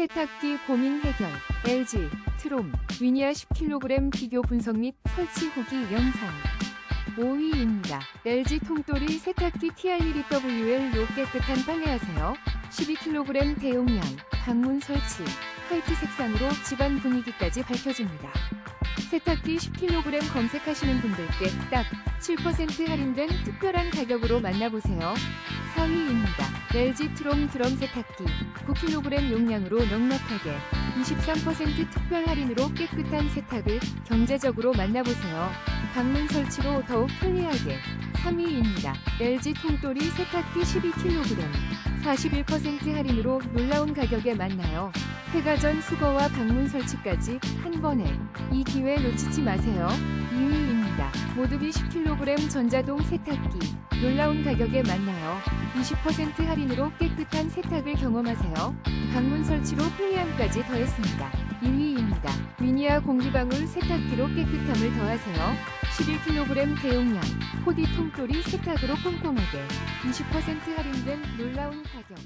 세탁기 고민 해결 LG 트롬 위니아 10kg 비교 분석 및 설치 후기 영상 5위입니다. LG 통돌이 세탁기 TR1WL로 깨끗한 빨래하세요. 12kg 대용량 방문 설치 화이트 색상으로 집안 분위기까지 밝혀줍니다. 세탁기 10kg 검색하시는 분들께 딱 7% 할인된 특별한 가격으로 만나보세요. 4위입니다. LG 트롬 드럼 세탁기 9kg 용량으로 넉넉하게 23% 특별 할인으로 깨끗한 세탁을 경제적으로 만나보세요. 방문 설치로 더욱 편리하게 3위입니다. LG 통돌이 세탁기 12kg 41% 할인으로 놀라운 가격에 만나요. 폐가전 수거와 방문 설치까지 한 번에 이 기회 놓치지 마세요. 2위입니다. 모두비 10kg 전자동 세탁기 놀라운 가격에 만나요. 20% 할인으로 깨끗한 세탁을 경험하세요. 방문 설치로 편리함까지 더했습니다. 2위입니다. 위니아 공기방울 세탁기로 깨끗함을 더하세요. 11kg 대용량 포디 통돌이 세탁으로 꼼꼼하게 20% 할인된 놀라운 가격